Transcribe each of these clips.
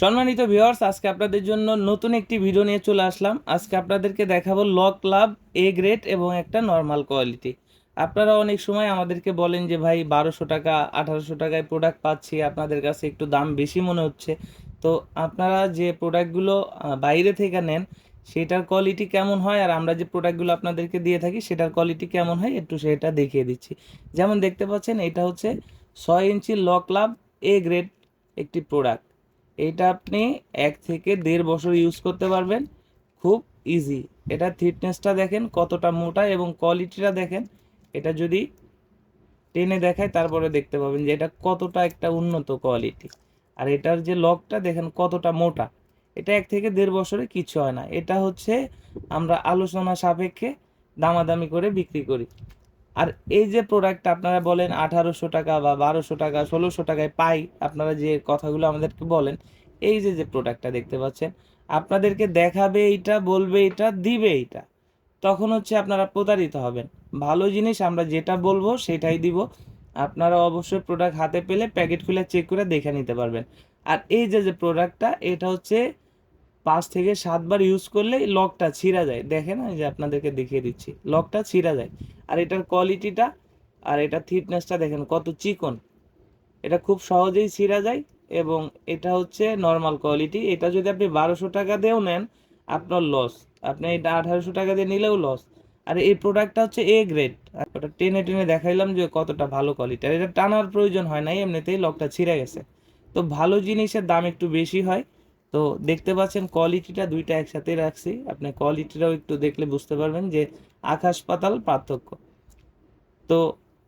সম্মানিত ভিউয়ার্স, আজকে আপনাদের জন্য নতুন একটি ভিডিও নিয়ে চলে আসলাম। আজকে আপনাদেরকে দেখাবো লক লাভ এ গ্রেড এবং একটা নর্মাল কোয়ালিটি আপনারা অনেক সময় আমাদেরকে বলেন যে, ভাই, বারোশো টাকা, আঠারোশো টাকায় প্রোডাক্ট পাচ্ছি, আপনাদের কাছে একটু দাম বেশি মনে হচ্ছে। তো আপনারা যে প্রোডাক্টগুলো বাইরে থেকে নেন, সেটার কোয়ালিটি কেমন হয় আর আমরা যে প্রোডাক্টগুলো আপনাদেরকে দিয়ে থাকি, সেটার কোয়ালিটি কেমন হয়, একটু সেটা দেখিয়ে দিচ্ছি। যেমন দেখতে পাচ্ছেন, এটা হচ্ছে ছয় ইঞ্চি লক লাভ এ গ্রেড একটি প্রোডাক্ট এইটা আপনি এক থেকে দেড় বছর ইউজ করতে পারবেন। খুব ইজি এটা থিকনেসটা দেখেন কতটা মোটা এবং কোয়ালিটিটা দেখেন। এটা যদি টেনে দেখায় তারপরে দেখতে পাবেন যে এটা কতটা একটা উন্নত কোয়ালিটি আর এটার যে লকটা দেখেন কতটা মোটা। এটা এক থেকে দেড় বছরে কিছু হয় না। এটা হচ্ছে আমরা আলোচনা সাপেক্ষে দামাদামি করে বিক্রি করি। আর এই যে প্রোডাক্ট আপনারা বলেন আঠারোশো টাকা বা বারোশো টাকা, ষোলোশো টাকায় পাই, আপনারা যে কথাগুলো আমাদেরকে বলেন, এই যে যে প্রোডাক্টটা দেখতে পাচ্ছেন, আপনাদেরকে দেখাবে এইটা, বলবে এটা দিবে এইটা। তখন হচ্ছে আপনারা প্রতারিত হবেন। ভালো জিনিস, আমরা যেটা বলব সেটাই দিব। আপনারা অবশ্যই প্রোডাক্ট হাতে পেলে প্যাকেট খুলে চেক করে দেখে নিতে পারবেন। আর এই যে যে প্রোডাক্টটা এটা হচ্ছে পাঁচ থেকে সাতবার ইউজ করলে লকটা ছিঁড়া যায়। দেখেন এই যে আপনাদেরকে দেখিয়ে দিচ্ছি লকটা ছিঁড়া যায়। আর এটার কোয়ালিটিটা আর এটা থিকনেসটা দেখেন কত চিকন। এটা খুব সহজেই ছিঁড়া যায় এবং এটা হচ্ছে নর্মাল কোয়ালিটি এটা যদি আপনি বারোশো টাকা দিয়েও নেন, আপনার লস আপনি এটা আঠারোশো টাকা দিয়ে নিলেও লস আর এই প্রোডাক্টটা হচ্ছে এ গ্রেড ওটা টেনে টেনে দেখাইলাম যে কতটা ভালো কোয়ালিটি আর এটা টানার প্রয়োজন হয় নাই, এমনিতেই লকটা ছিঁড়ে গেছে। তো ভালো জিনিসের দাম একটু বেশি হয়। তো দেখতে পাচ্ছেন কোয়ালিটিটা দুইটা একসাথে রাখছি। আপনি কোয়ালিটিটাও একটু দেখলে বুঝতে পারবেন যে আকাশ পাতাল পার্থক্য। তো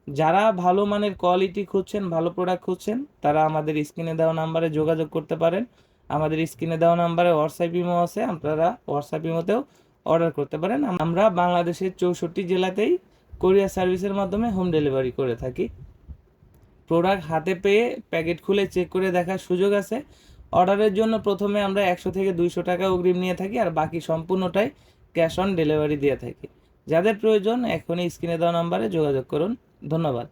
যারা ভালো মানের কোয়ালিটি খুঁজছেন, ভালো প্রোডাক্ট খুঁজছেন, তারা আমাদের স্ক্রিনে দেওয়া নাম্বারে যোগাযোগ করতে পারেন। আমাদের স্ক্রিনে দেওয়া নাম্বারে হোয়াটসঅ্যাপ ইমো আছে, আপনারা হোয়াটসঅ্যাপ ইমোতেও অর্ডার করতে পারেন। আমরা বাংলাদেশের চৌষট্টি জেলাতেই কোরিয়ার সার্ভিসের মাধ্যমে হোম ডেলিভারি করে থাকি। প্রোডাক্ট হাতে পেয়ে প্যাকেট খুলে চেক করে দেখার সুযোগ আছে। অর্ডারের জন্য প্রথমে আমরা একশো থেকে দুইশো টাকা অগ্রিম নিয়ে থাকি আর বাকি সম্পূর্ণটাই ক্যাশ অন ডেলিভারি দিয়ে থাকি। যাদের প্রয়োজন এখনই স্ক্রিনে দেওয়া নম্বরে যোগাযোগ করুন। ধন্যবাদ।